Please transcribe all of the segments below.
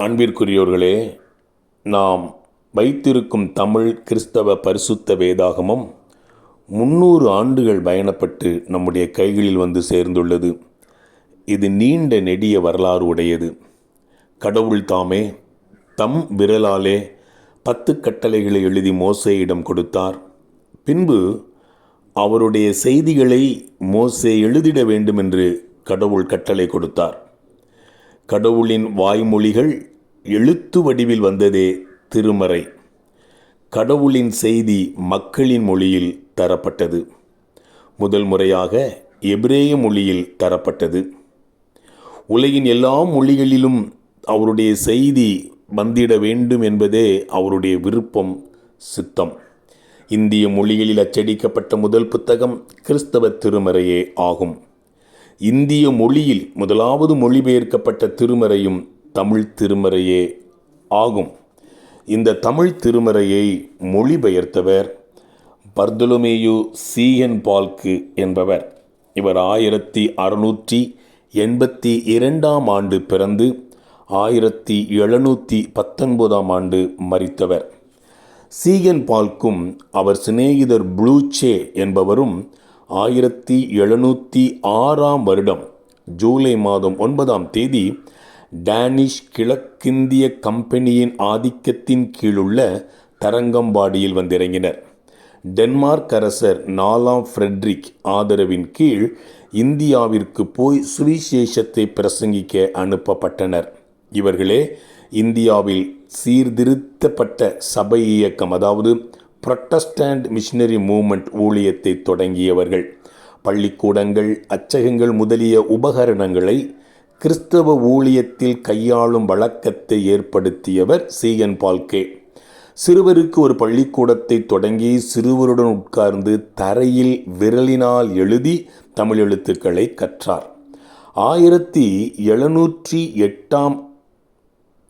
அன்பிற்குரியோர்களே நாம் வைத்திருக்கும் தமிழ் கிறிஸ்தவ பரிசுத்த வேதாகமம் முன்னூறு ஆண்டுகள் பயணப்பட்டு நம்முடைய கைகளில் வந்து சேர்ந்துள்ளது. இது நீண்ட நெடிய வரலாறு உடையது. கடவுள் தாமே தம் விரலாலே பத்து கட்டளைகளை எழுதி மோசேயிடம் கொடுத்தார். பின்பு அவருடைய செய்திகளை மோசே எழுதிட வேண்டும் என்று கடவுள் கட்டளை கொடுத்தார். கடவுளின் வாய்மொழிகள் எழுத்து வடிவில் வந்ததே திருமறை. கடவுளின் செய்தி மக்களின் மொழியில் தரப்பட்டது. முதல் முறையாக எபிரேய மொழியில் தரப்பட்டது. உலகின் எல்லா மொழிகளிலும் அவருடைய செய்தி வந்திட வேண்டும் என்பதே அவருடைய விருப்பம் சித்தம். இந்திய மொழிகளில் அச்சடிக்கப்பட்ட முதல் புத்தகம் கிறிஸ்தவ திருமறையே ஆகும். இந்திய மொழியில் முதலாவது மொழிபெயர்க்கப்பட்ட திருமறையும் தமிழ் திருமறையே ஆகும். இந்த தமிழ் திருமறையை மொழிபெயர்த்தவர் பர்தொலமேயு சீயன் பால்கு என்பவர். இவர் ஆயிரத்தி அறுநூற்றி எண்பத்தி இரண்டாம் ஆண்டு பிறந்து ஆயிரத்தி எழுநூற்றி பத்தொன்பதாம் ஆண்டு மறித்தவர். சீகன் பால்க்கும் அவர் சிநேகிதர் ப்ளூச்சே என்பவரும் ஆயிரத்தி எழுநூற்றி ஆறாம் வருடம் ஜூலை மாதம் ஒன்பதாம் தேதி டேனிஷ் கிழக்கிந்திய கம்பெனியின் ஆதிக்கத்தின் கீழுள்ள தரங்கம்பாடியில் வந்திறங்கினர். டென்மார்க் அரசர் நாலாம் ஃப்ரெட்ரிக் ஆதரவின் கீழ் இந்தியாவிற்கு போய் சுவிசேஷத்தை பிரசங்கிக்க அனுப்பப்பட்டனர். இவர்களே இந்தியாவில் சீர்திருத்தப்பட்ட சபை இயக்கம் அதாவது புரொட்டஸ்டன்ட் மிஷினரி மூமெண்ட் ஊழியத்தை தொடங்கியவர்கள். பள்ளிக்கூடங்கள் அச்சகங்கள் முதலிய உபகரணங்களை கிறிஸ்தவ ஊழியத்தில் கையாளும் வழக்கத்தை ஏற்படுத்தியவர் சீகன் பால்கே. சிறுவருக்கு ஒரு பள்ளிக்கூடத்தை தொடங்கி சிறுவருடன் உட்கார்ந்து தரையில் விரலினால் எழுதி தமிழ் எழுத்துக்களை கற்றார். ஆயிரத்தி எழுநூற்றி எட்டாம்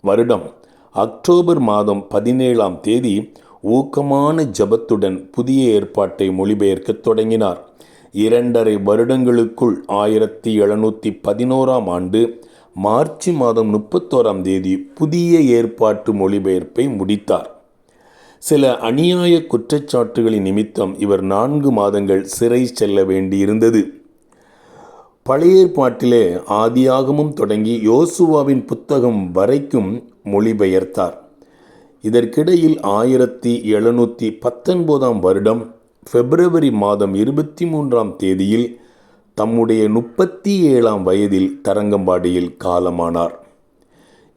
வருடம் அக்டோபர் மாதம் பதினேழாம் தேதி ஊக்கமான ஜபத்துடன் புதிய ஏற்பாட்டை மொழிபெயர்க்கத் தொடங்கினார். இரண்டரை வருடங்களுக்குள் ஆயிரத்தி எழுநூற்றி பதினோராம் ஆண்டு மார்ச் மாதம் முப்பத்தோராம் தேதி புதிய ஏற்பாட்டு மொழிபெயர்ப்பை முடித்தார். சில அநியாய குற்றச்சாட்டுகளின் நிமித்தம் இவர் நான்கு மாதங்கள் சிறை செல்ல வேண்டியிருந்தது. பழைய ஏற்பாட்டிலே ஆதியாகமும் தொடங்கி யோசுவாவின் புத்தகம் வரைக்கும் மொழிபெயர்த்தார். இதற்கிடையில் ஆயிரத்தி எழுநூற்றி பத்தொன்பதாம் வருடம் பிப்ரவரி மாதம் இருபத்தி மூன்றாம் தேதியில் தம்முடைய முப்பத்தி ஏழாம் வயதில் தரங்கம்பாடியில் காலமானார்.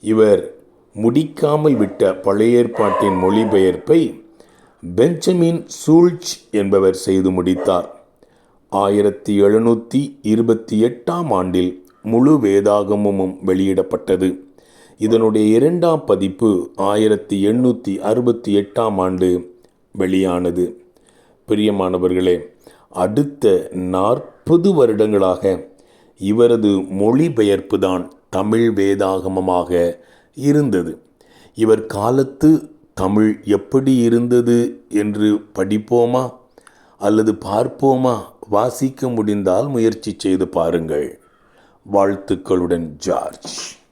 இவர் முடிக்காமல் விட்ட பழைய ஏற்பாட்டின் மொழிபெயர்ப்பை பெஞ்சமின் சூழ்ச் என்பவர் செய்து முடித்தார். ஆயிரத்தி எழுநூற்றி இருபத்தி எட்டாம் ஆண்டில் முழு வேதாகமும் வெளியிடப்பட்டது. இதனுடைய இரண்டாம் பதிப்பு ஆயிரத்தி எண்ணூற்றி அறுபத்தி எட்டாம் ஆண்டு வெளியானது. பிரியமானவர்களே அடுத்த நாற்பது வருடங்களாக இவரது மொழிபெயர்ப்பு தான் தமிழ் வேதாகமமாக இருந்தது. இவர் காலத்து தமிழ் எப்படி இருந்தது என்று படிப்போமா அல்லது பார்ப்போமா? வாசிக்க முடிந்தால் முயற்சி செய்து பாருங்கள். வாழ்த்துக்களுடன் ஜார்ஜ்.